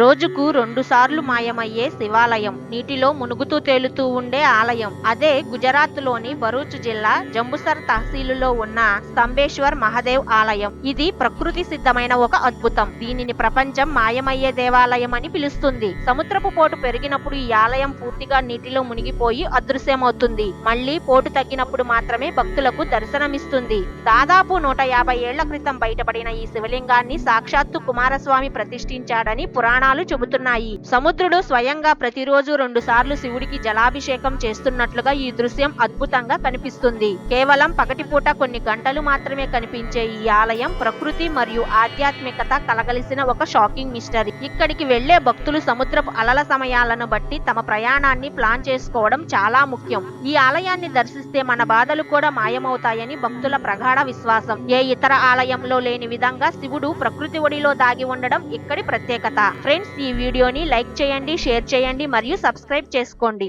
రోజుకు రెండు సార్లు మాయమయ్యే శివాలయం నీటిలో మునుగుతూ తేలుతూ ఉండే ఆలయం. అదే గుజరాత్లోని భరూచ్ జిల్లా జంబుసర్ తహసీలులో ఉన్న స్తంభేశ్వర్ మహాదేవ్ ఆలయం. ఇది ప్రకృతి సిద్ధమైన ఒక అద్భుతం. దీనిని ప్రపంచం మాయమయ్యే దేవాలయం అని పిలుస్తుంది. సముద్రపు పోటు పెరిగినప్పుడు ఈ ఆలయం పూర్తిగా నీటిలో మునిగిపోయి అదృశ్యమవుతుంది. మళ్ళీ పోటు తగ్గినప్పుడు మాత్రమే భక్తులకు దర్శనమిస్తుంది. దాదాపు నూట యాభై ఏళ్ళ క్రితం బయటపడిన ఈ శివలింగాన్ని సాక్షాత్తు కుమారస్వామి ప్రతిష్ఠించాడని పురాణాలు చెబుతున్నాయి. సముద్రుడు స్వయంగా ప్రతిరోజు రెండు సార్లు శివుడికి జలాభిషేకం చేస్తున్నట్లుగా ఈ దృశ్యం అద్భుతంగా కనిపిస్తుంది. కేవలం పగటిపూట కొన్ని గంటలు మాత్రమే కనిపించే ఈ ఆలయం ప్రకృతి మరియు ఆధ్యాత్మికత కలగలిసిన ఒక షాకింగ్ మిస్టరీ. ఇక్కడికి వెళ్ళే భక్తులు సముద్రపు అలల సమయాలను బట్టి తమ ప్రయాణాన్ని ప్లాన్ చేసుకోవడం చాలా ముఖ్యం. ఈ ఆలయాన్ని దర్శిస్తే మన బాధలు కూడా మాయమవుతాయని భక్తుల ప్రగాఢ విశ్వాసం. ఏ ఇతర ఆలయంలో లేని విధంగా శివుడు ప్రకృతి ఒడిలో దాగి ఉండడం ఇక్కడి ప్రత్యేకత. ఫ్రెండ్స్ ఈ వీడియోని లైక్ చేయండి షేర్ చేయండి మరియు సబ్స్క్రైబ్ చేసుకోండి.